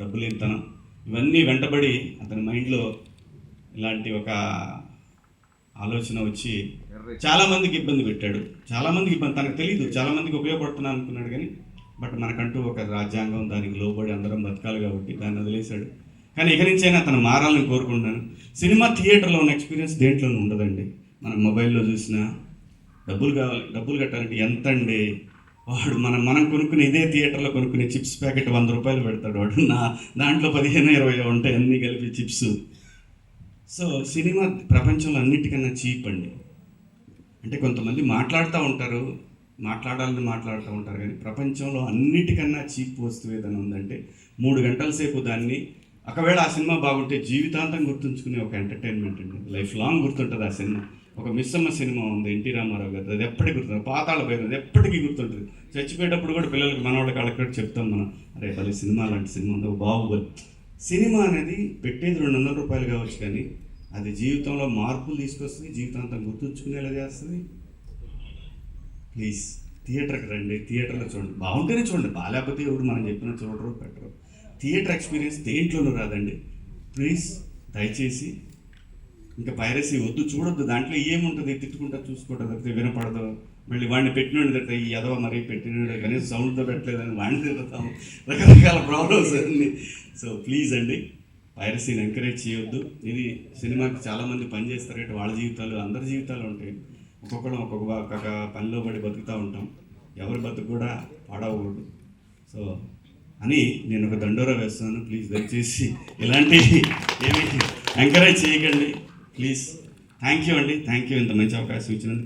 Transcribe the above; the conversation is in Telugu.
డబ్బులేనితనం. ఇవన్నీ వెంటబడి అతని మైండ్లో ఇలాంటి ఒక ఆలోచన వచ్చి చాలామందికి ఇబ్బంది పెట్టాడు. చాలామందికి ఇబ్బంది తనకు తెలియదు చాలామందికి ఉపయోగపడుతున్నా అనుకున్నాడు కానీ బట్ మనకంటూ ఒక రాజ్యాంగం దానికి లోబడి అందరం బతకాలి కాబట్టి దాన్ని వదిలేశాడు. కానీ ఇక నుంచైనా తను మారాలని కోరుకుంటున్నాను. సినిమా థియేటర్లో ఉన్న ఎక్స్పీరియన్స్ దేంట్లోనూ ఉండదండి. మనం మొబైల్లో చూసినా డబ్బులు కావాలి డబ్బులు కట్టాలంటే ఎంత అండి వాడు మనం మనం కొనుక్కునే ఇదే థియేటర్లో కొనుక్కునే చిప్స్ ప్యాకెట్ వంద రూపాయలు పెడతాడు వాడు. నా దాంట్లో పదిహేను ఇరవై ఉంటాయి అన్నీ కలిపి చిప్స్. సో సినిమా ప్రపంచంలో అన్నిటికన్నా చీప్ అండి. అంటే కొంతమంది మాట్లాడుతూ ఉంటారు మాట్లాడాలని మాట్లాడుతూ ఉంటారు కానీ ప్రపంచంలో అన్నిటికన్నా చీప్ వస్తువు ఏదైనా ఉందంటే మూడు గంటల సేపు దాన్ని ఒకవేళ ఆ సినిమా బాగుంటే జీవితాంతం గుర్తుంచుకునే ఒక ఎంటర్టైన్మెంట్ అండి. లైఫ్ లాంగ్ గుర్తుంటుంది ఆ సినిమా. ఒక మిస్సమ్మ సినిమా ఉంది ఎన్టీ రామారావు గారు అది ఎప్పటికీ గుర్తుంది పాతాళ భైరవి అది ఎప్పటికీ గుర్తుంటుంది. చచ్చిపోయేటప్పుడు కూడా పిల్లలకి మనవాళ్ళకి వాళ్ళకి చెప్తాం మనం. అరే భలే సినిమా లాంటి సినిమా ఉంది. బాహుబలి. సినిమా అనేది పెట్టేది రెండు వందల రూపాయలు కావచ్చు కానీ అది జీవితంలో మార్పులు తీసుకొస్తుంది జీవితాంతం గుర్తుంచుకునేలా చేస్తుంది. ప్లీజ్ థియేటర్కి రండి. థియేటర్లో చూడండి. బాగుంటేనే చూడండి. బాగాలేకపోతే ఎవరు మనం చెప్పిన చూడరు పెట్టరు. థియేటర్ ఎక్స్పీరియన్స్ దేంట్లోనూ రాదండి. ప్లీజ్ దయచేసి ఇంకా పైరసీ వద్దు చూడొద్దు. దాంట్లో ఏముంటుంది? తిట్టుకుంటా చూసుకుంటా తప్పితే వినపడదు. మళ్ళీ వాడిని పెట్టినోడి దగ్గర ఈ ఎదవ మరీ పెట్టినోడు కనీసం సౌండ్తో పెట్టలేదని వాడిని తిరుగుతాం రకరకాల ప్రాబ్లమ్స్ అన్ని. సో ప్లీజ్ అండి పైరసీని ఎంకరేజ్ చేయొద్దు. ఇది సినిమాకి చాలామంది పని చేస్తారు. కాబట్టి వాళ్ళ జీవితాలు అందరి జీవితాలు ఉంటాయి. ఒక్కొక్కడం ఒక్కొక్క ఒక్కొక్క పనిలో పడి బతుకుతూ ఉంటాం. ఎవరి బతుకు కూడా పాడవకూడదు. సో అని నేను ఒక దండోరా వేస్తాను ప్లీజ్ దయచేసి ఇలాంటి ఏమి ఎంకరేజ్ చేయకండి. ప్లీజ్ థ్యాంక్ యూ అండి. థ్యాంక్ యూ ఇంత మంచి అవకాశం ఇచ్చినందుకు.